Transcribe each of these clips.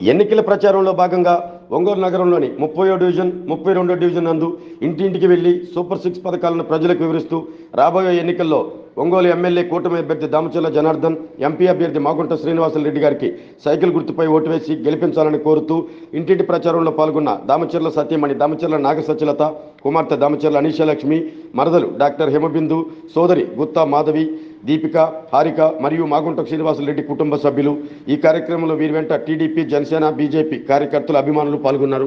ఎన్నికల ప్రచారంలో భాగంగా ఒంగోలు నగరంలోని ముప్పై డివిజన్ ముప్పై రెండో డివిజన్ నందు ఇంటింటికి వెళ్ళి సూపర్ సిక్స్ పథకాలను ప్రజలకు వివరిస్తూ రాబోయే ఎన్నికల్లో ఒంగోలు ఎమ్మెల్యే కూటమి అభ్యర్థి దామచర్ల జనార్దన్ ఎంపీ అభ్యర్థి మాగుంట శ్రీనివాసరెడ్డి గారికి సైకిల్ గుర్తుపై ఓటు వేసి గెలిపించాలని కోరుతూ ఇంటింటి ప్రచారంలో పాల్గొన్న దామచర్ల సత్యమణి దామచర్ల నాగసత్యలత కుమార్తె దామచర్ల అనీషలక్ష్మి మరదలు డాక్టర్ హేమబిందు సోదరి గుత్తా మాధవి దీపిక హారిక మరియు మాగుంట శ్రీనివాసరెడ్డి కుటుంబ సభ్యులు. ఈ కార్యక్రమంలో వీరి వెంట టీడీపీ జనసేన బీజేపీ కార్యకర్తలు అభిమానులు పాల్గొన్నారు.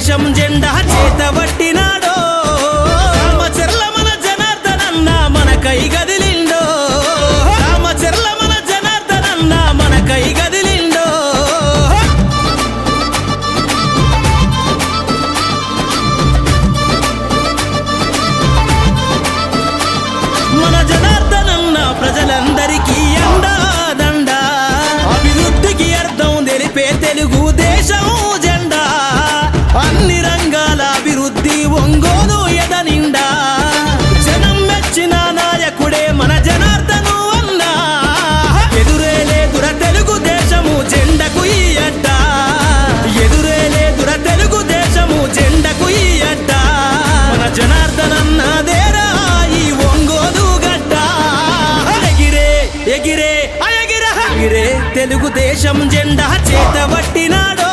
దేశం జెండా ఎగిరే ఎగిరే తెలుగుదేశం జెండా చేతబట్టినాడో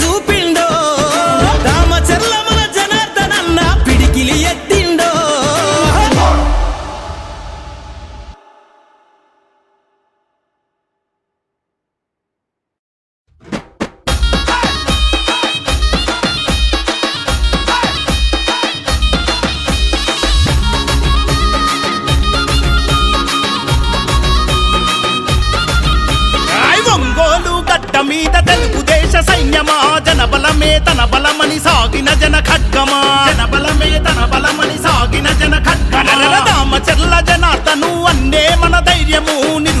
తన బలమని సాగిన జన ఖడ్గమా? జన బలమే తన బలమని సాగిన జన ఖడ్గమా? రామచర్ల జనార్దను అన్నే మన ధైర్యము నిరుపేదల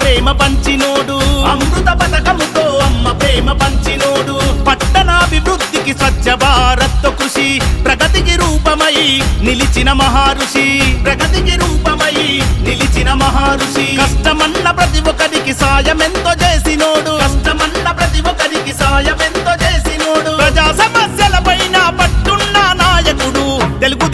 ప్రేమ పంచినోడు. అమృత పథకముతో అమ్మ ప్రేమ పంచినోడు. పట్టణాభివృద్ధికి స్వచ్ఛ భారత్ కృషి ప్రగతికి రూపమై నిలిచిన మహారుషి. ప్రగతికి రూపమై నిలిచిన మహారుషి. కష్టమన్న ప్రతి ఒక్కరికి సాయమెంతో చేసినోడు. కష్టమన్న ప్రతి ఒక్కరికి సాయమెంతో చేసినోడు. ప్రజా సమస్యల పైన పట్టున్న నాయకుడు తెలుగు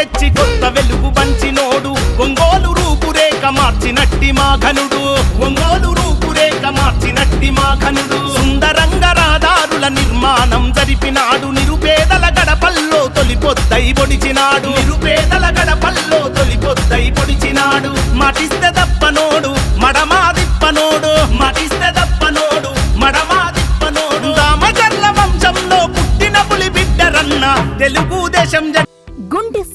తెచ్చి కొత్త వెలుగు పంచినోడు ఒంగోలు రూపురేఖ మార్చినట్టి మా ఘనుడు. ఒంగోలు రూపురేఖ మార్చినట్టి మా ఘనుడు. సుందరంగ రహదారుల నిర్మాణం జరిపినాడు. నిరుపేదల గడపల్లో తొలిపొద్దై పొడిచినాడు. నిరుపేదల గడపల్లో తొలిపొద్దై పొడిచినాడు. మటిస్తే దప్పనోడు మడమా దిప్పనోడు మటిస్తే దప్పనోడు మడమా దిప్పనోడు రామచర్ల వంశంలో పుట్టిన పులి బిడ్డరన్న తెలుగుదేశం జెండా